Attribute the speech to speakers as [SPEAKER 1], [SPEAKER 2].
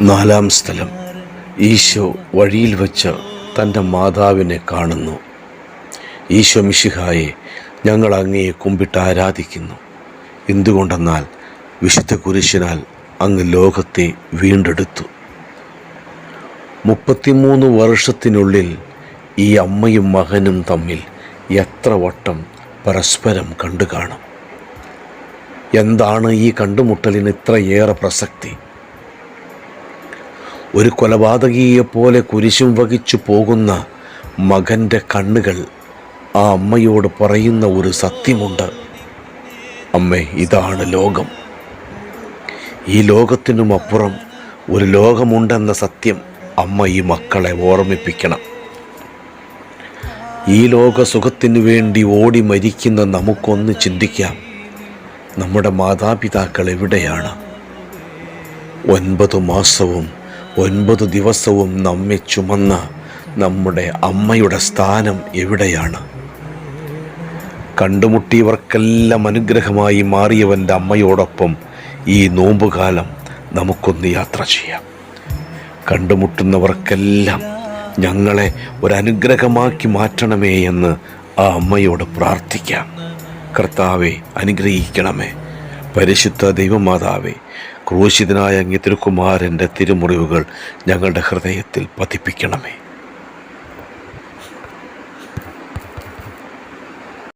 [SPEAKER 1] നാലാം സ്ഥലം. ഈശോ വഴിയിൽ വച്ച് തന്റെ മാതാവിനെ കാണുന്നു. ഈശോ മിഷിഹായെ ഞങ്ങൾ അങ്ങയെ കുമ്പിട്ട് ആരാധിക്കുന്നു. എന്തുകൊണ്ടെന്നാൽ വിശുദ്ധ കുരിശിനാൽ അങ്ങ് ലോകത്തെ വീണ്ടെടുത്തു. മുപ്പത്തിമൂന്ന് വർഷത്തിനുള്ളിൽ ഈ അമ്മയും മകനും തമ്മിൽ എത്ര വട്ടം പരസ്പരം കണ്ടു കാണും എന്താണ് ഈ കണ്ടുമുട്ടലിന് ഇത്രയേറെ പ്രസക്തി? ഒരു കൊലപാതകിയെപ്പോലെ കുരിശും വഹിച്ചു പോകുന്ന മകന്റെ കണ്ണുകൾ ആ അമ്മയോട് പറയുന്ന ഒരു സത്യമുണ്ട്. അമ്മേ ഇതാണ് ലോകം. ഈ ലോകത്തിനും അപ്പുറം ഒരു ലോകമുണ്ടെന്ന സത്യം അമ്മ ഈ മക്കളെ ഓർമ്മിപ്പിക്കണം. ഈ ലോക സുഖത്തിനു വേണ്ടി ഓടി മരിക്കുന്ന നമുക്കൊന്ന് ചിന്തിക്കാം. നമ്മുടെ മാതാപിതാക്കൾ എവിടെയാണ്? ഒൻപത് മാസവും ഒൻപത് ദിവസവും നമ്മെ ചുമന്ന നമ്മുടെ അമ്മയുടെ സ്ഥാനം എവിടെയാണ്? കണ്ടുമുട്ടിയവർക്കെല്ലാം അനുഗ്രഹമായി മാറിയവന്റെ അമ്മയോടൊപ്പം ഈ നോമ്പുകാലം നമുക്കൊന്ന് യാത്ര ചെയ്യാം. കണ്ടുമുട്ടുന്നവർക്കെല്ലാം ഞങ്ങളെ ഒരനുഗ്രഹമാക്കി മാറ്റണമേ എന്ന് ആ അമ്മയോട് പ്രാർത്ഥിക്കാം. കർത്താവെ അനുഗ്രഹിക്കണമേ. പരിശുദ്ധ ദൈവമാതാവേ ക്രൂശിതനായ അങ്ങ് തിരുക്കുമാരന്റെ തിരുമുറിവുകൾ ഞങ്ങളുടെ ഹൃദയത്തിൽ പതിപ്പിക്കണമേ.